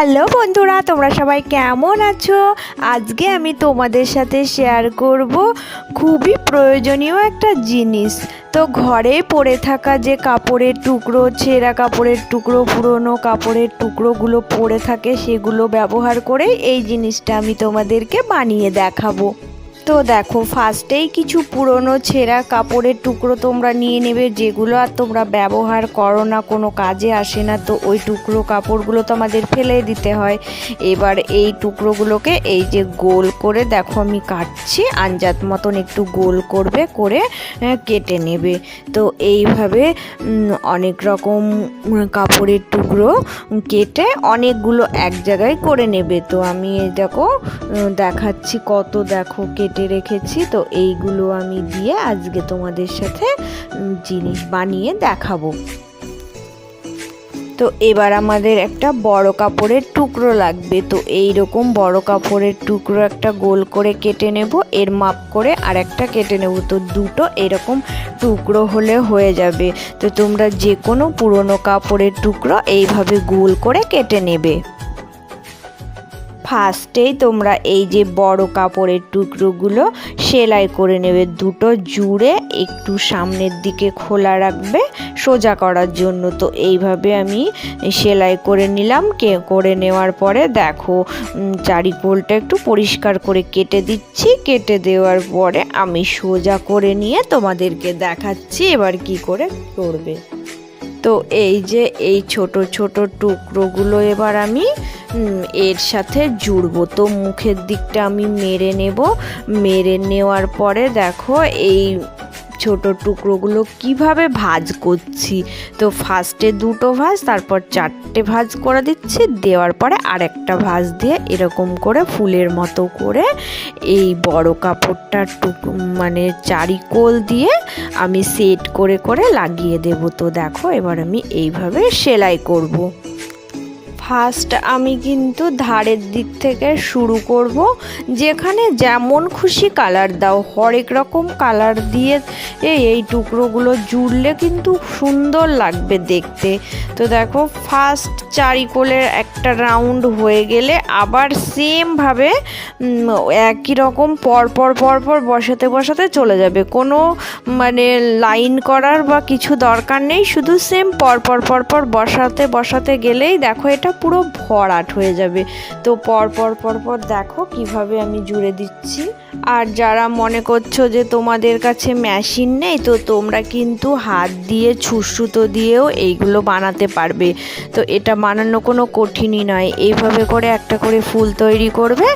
Hello বন্ধুরা, তোমরা সবাই কেমন আছো? আজকে আমি তোমাদের সাথে শেয়ার করব খুবই প্রয়োজনীয় একটা জিনিস। তো ঘরে পড়ে থাকা যে কাপড়ের টুকরো, ছেঁড়া কাপড়ের টুকরো, পুরনো কাপড়ের টুকরোগুলো পড়ে থাকে, সেগুলো ব্যবহার করে এই জিনিসটা আমি তোমাদেরকে বানিয়ে দেখাবো। তো দেখো ফার্স্টেই কিছু পুরনো ছেঁড়া কাপড়ের টুকরো তোমরা নিয়ে নেবে, যেগুলো আর তোমরা ব্যবহার করো না, কোনো কাজে আসে না, তো ওই টুকরো কাপড়গুলো তো আমাদের ফেলে দিতে হয়। এবার এই টুকরোগুলোকে এই যে গোল করে দেখো আমি কাটছি আঞ্জাত মতন একটু গোল করবে, করে কেটে নেবে। তো এইভাবে অনেক রকম কাপড়ের টুকরো কেটে অনেকগুলো এক জায়গায় করে নেবে। তো আমি দেখো দেখাচ্ছি কত দেখো কেটে রেখেছি। তো এইগুলো আমি দিয়ে আজকে তোমাদের সাথে জিনিস বানিয়ে দেখাবো। তো এবার আমাদের একটা বড় কাপড়ের টুকরো লাগবে। তো এই রকম বড় কাপড়ের টুকরো একটা গোল করে কেটে নেব, এর মাপ করে আর একটা কেটে নেব। তো দুটো এরকম টুকরো হলে হয়ে যাবে। তো তোমরা যে কোনো পুরনো কাপড়ের টুকরো এইভাবে গোল করে কেটে নেবে। ফার্স্টেই তোমরা এই যে বড় কাপড়ের টুকরোগুলো সেলাই করে নেবে। দুটো জুড়ে একটু সামনের দিকে খোলা রাখবে সোজা করার জন্য। তো এইভাবে আমি সেলাই করে নিলাম। কে করে নেওয়ার পরে দেখো চারিকোলটা একটু পরিষ্কার করে কেটে দিচ্ছি। কেটে দেওয়ার পরে আমি সোজা করে নিয়ে তোমাদেরকে দেখাচ্ছি এবার কি করে করবে। তো এই যে এই ছোট ছোট টুকরোগুলো এবার আমি এর সাথে জুড়বো। তো মুখের দিকটা আমি মেরে নেব। মেরে নেওয়ার পরে দেখো এই ছোট টুকরোগুলো কীভাবে ভাজ করছি তো ফার্স্টে দুটো ভাজ, তারপর চারটে ভাজ করে দিচ্ছি, দেওয়ার পরে আরেকটা ভাজ দিয়ে এরকম করে ফুলের মতো করে এই বড় কাপড়টা টুক মানে চারিকোল দিয়ে আমি সেট করে করে লাগিয়ে দেব তো দেখো, এবার আমি এইভাবে সেলাই করব। ফার্স্ট আমি কিন্তু ধারের দিক থেকে শুরু করব, যেখানে যেমন খুশি কালার দাও। হরেক রকম কালার দিয়ে এই টুকরোগুলো জুড়লে কিন্তু সুন্দর লাগবে দেখতে। তো দেখো ফার্স্ট চারিকোলের একটা রাউন্ড হয়ে গেলে আবার সেমভাবে একই রকম পরপর পরপর বসাতে বসাতে চলে যাবে। কোনো মানে লাইন করার বা কিছু দরকার নেই, শুধু সেম পরপর পরপর বসাতে বসাতে গেলেই দেখো এটা পুরো ভরাট হয়ে যাবে। তো পর পর পর পর দেখো কীভাবে আমি জুড়ে দিচ্ছি। আর যারা মনে করছ যে তোমাদের কাছে মেশিন নেই, তো তোমরা কিন্তু হাত দিয়ে, ছুসুতো দিয়েও এইগুলো বানাতে পারবে। তো এটা বানানো কোনো কঠিনই নয়। এইভাবে করে একটা করে ফুল তৈরি করবে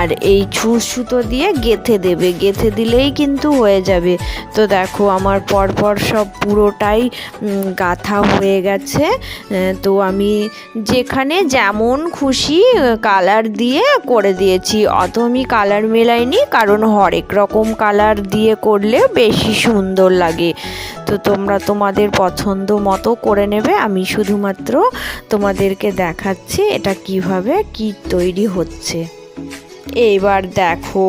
আর এই ছুসুতো দিয়ে গেথে দেবে। গেথে দিলেই কিন্তু হয়ে যাবে। তো দেখো আমার পরপর সব পুরোটাই গাঁথা হয়ে গেছে। তো আমি যেখানে যেমন খুশি কালার দিয়ে করে দিয়েছি। অত আমি কালার মেলাইনি, কারণ হরেক রকম কালার দিয়ে করলে বেশি সুন্দর লাগে। তো তোমরা তোমাদের পছন্দ মতো করে নেবে। আমি শুধুমাত্র তোমাদেরকে দেখাচ্ছি এটা কীভাবে কি তৈরি হচ্ছে। এইবার দেখো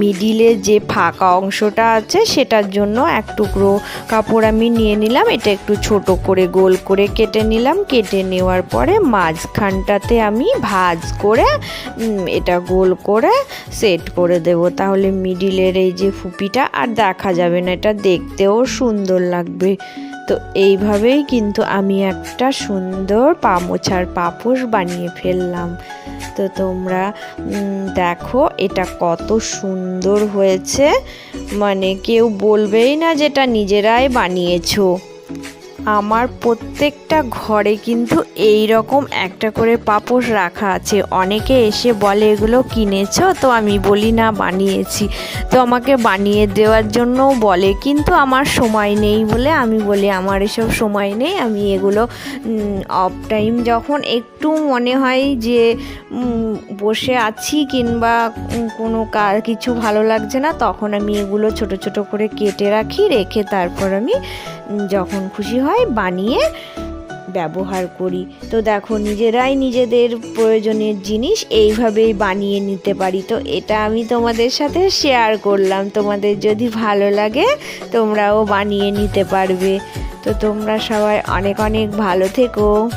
মিডিলে যে ফাঁকা অংশটা আছে, সেটার জন্য এক টুকরো কাপড় আমি নিয়ে নিলাম। এটা একটু ছোট করে গোল করে কেটে নিলাম। কেটে নেওয়ার পরে মাঝখানটাতে আমি ভাজ করে এটা গোল করে সেট করে দেব। তাহলে মিডিলের এই যে ফুপিটা আর দেখা যাবে না, এটা দেখতেও সুন্দর লাগবে। তো এইভাবেই কিন্তু আমি একটা সুন্দর পামোছার পাপোশ বানিয়ে ফেললাম। তো তোমরা দেখো এটা কত সুন্দর হয়েছে। মানে কেউ বলবেই না যেটা নিজেরাই বানিয়েছো। আমার প্রত্যেকটা ঘরে কিন্তু এই রকম একটা করে পাপোশ রাখা আছে। অনেকে এসে বলে, এগুলো কিনেছো? তো আমি বলি, না, বানিয়েছি। তো আমাকে বানিয়ে দেওয়ার জন্য বলে, কিন্তু আমার সময় নেই বলে আমি বলি, আমার এসব সময় নেই। আমি এগুলো অফ টাইম যখন একটু মনে হয় যে বসে আছি কিংবা কোনো কিছু ভালো লাগছে না, তখন আমি এগুলো ছোট ছোট করে কেটে রাখি, রেখে তারপর আমি যখন খুশি হয় বানিয়ে ব্যবহার করি। তো দেখো, নিজেরাই নিজেদের প্রয়োজনের জিনিস এইভাবেই বানিয়ে নিতে পারি। তো এটা আমি তোমাদের সাথে শেয়ার করলাম। তোমাদের যদি ভালো লাগে, তোমরাও বানিয়ে নিতে পারবে। তো তোমরা সবাই অনেক অনেক ভালো থেকো।